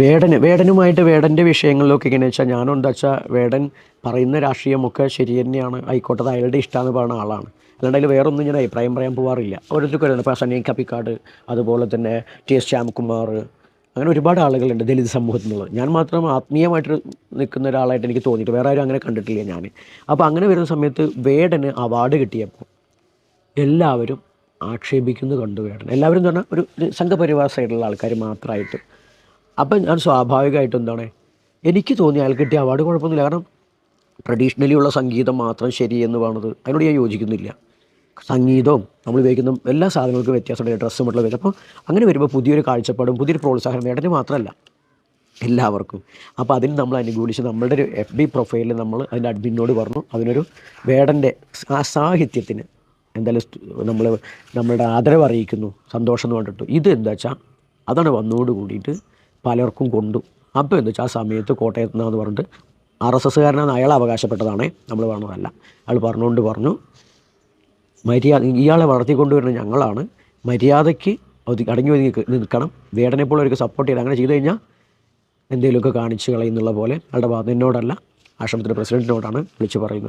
വേടന് വേടനുമായിട്ട് വേടന്റെ വിഷയങ്ങളിലൊക്കെ എങ്ങനെയാ വെച്ചാൽ ഞാനെന്താ വെച്ചാൽ വേടൻ പറയുന്ന രാഷ്ട്രീയമൊക്കെ ശരി തന്നെയാണ്. ആയിക്കോട്ടെ അത് അയാളുടെ ഇഷ്ടമെന്ന് പറയുന്ന ആളാണ്. അല്ലാണ്ട് അതിൽ വേറൊന്നും ഞാൻ അഭിപ്രായം പറയാൻ പോകാറില്ല ഓരോരുത്തർക്കും ഇപ്പോൾ സണ്ണി കപ്പിക്കാട് അതുപോലെ തന്നെ ടി എസ് ശ്യാംകുമാർ അങ്ങനെ ഒരുപാട് ആളുകളുണ്ട് ദലിത് സമൂഹത്തിൽ നിന്നുള്ളത് ഞാൻ മാത്രം ആത്മീയമായിട്ട് നിൽക്കുന്ന ഒരാളായിട്ട് എനിക്ക് തോന്നിയിട്ട് വേറെ ആരും അങ്ങനെ കണ്ടിട്ടില്ല ഞാൻ. അപ്പോൾ അങ്ങനെ വരുന്ന സമയത്ത് വേടന് അവാർഡ് കിട്ടിയപ്പോൾ എല്ലാവരും ആക്ഷേപിക്കുന്നത് കണ്ടു വേടൻ. എല്ലാവരും എന്ന് പറഞ്ഞാൽ ഒരു സംഘപരിവാർ സൈഡിലുള്ള ആൾക്കാർ മാത്രമായിട്ട് അപ്പം ഞാൻ സ്വാഭാവികമായിട്ടും എന്താണ് എനിക്ക് തോന്നി അയാൾ കിട്ടിയ അവാർഡ് കുഴപ്പമൊന്നുമില്ല. കാരണം ട്രഡീഷണലി ഉള്ള സംഗീതം മാത്രം ശരി എന്ന് അതിനോട് ഞാൻ യോജിക്കുന്നില്ല. സംഗീതവും നമ്മൾ ഉപയോഗിക്കുന്ന എല്ലാ സാധനങ്ങൾക്കും വ്യത്യാസമുണ്ട്. ഡ്രസ്സും മറ്റുള്ള വ്യത്യാസം. അപ്പോൾ അങ്ങനെ വരുമ്പോൾ പുതിയൊരു കാഴ്ചപ്പാടും പുതിയൊരു പ്രോത്സാഹനം വേടന് മാത്രമല്ല എല്ലാവർക്കും. അപ്പോൾ അതിന് നമ്മൾ അനുകൂലിച്ച് നമ്മളുടെ ഒരു എഫ് ബി പ്രൊഫൈലിൽ നമ്മൾ അതിന്റെ അഡ്മിനോട് പറഞ്ഞു. അതിനൊരു വേടന്റെ ആ സാഹിത്യത്തിന് എന്തായാലും നമ്മൾ നമ്മളുടെ ആദരവ് അറിയിക്കുന്നു. സന്തോഷം എന്ന് പറഞ്ഞിട്ട്. ഇത് എന്താ വെച്ചാൽ അതാണ് വന്നോട് കൂടിയിട്ട് പലർക്കും കൊണ്ടു. അപ്പോൾ എന്ന് വെച്ചാൽ ആ സമയത്ത് കോട്ടയത്ത് നിന്നാന്ന് പറഞ്ഞിട്ട് ആർ എസ് എസ്സുകാരനാണ് അയാൾ അവകാശപ്പെട്ടതാണ്. നമ്മൾ പറഞ്ഞതല്ല. അയാൾ പറഞ്ഞുകൊണ്ട് പറഞ്ഞു മര്യാദ ഇയാളെ വളർത്തിക്കൊണ്ടുവരുന്ന ഞങ്ങളാണ്. മര്യാദയ്ക്ക് അടങ്ങി ഒതുങ്ങി നിൽക്കണം. വേടനെ പോലെ അവർക്ക് സപ്പോർട്ട് ചെയ്യണം. അങ്ങനെ ചെയ്ത് കഴിഞ്ഞാൽ എന്തെങ്കിലുമൊക്കെ കാണിച്ചു കളയുന്നുള്ള പോലെ അയാളുടെ ഭാഗത്ത് എന്നോടല്ല ആശ്രമത്തിന്റെ പ്രസിഡന്റിനോടാണ് വിളിച്ചു പറയുന്നത്.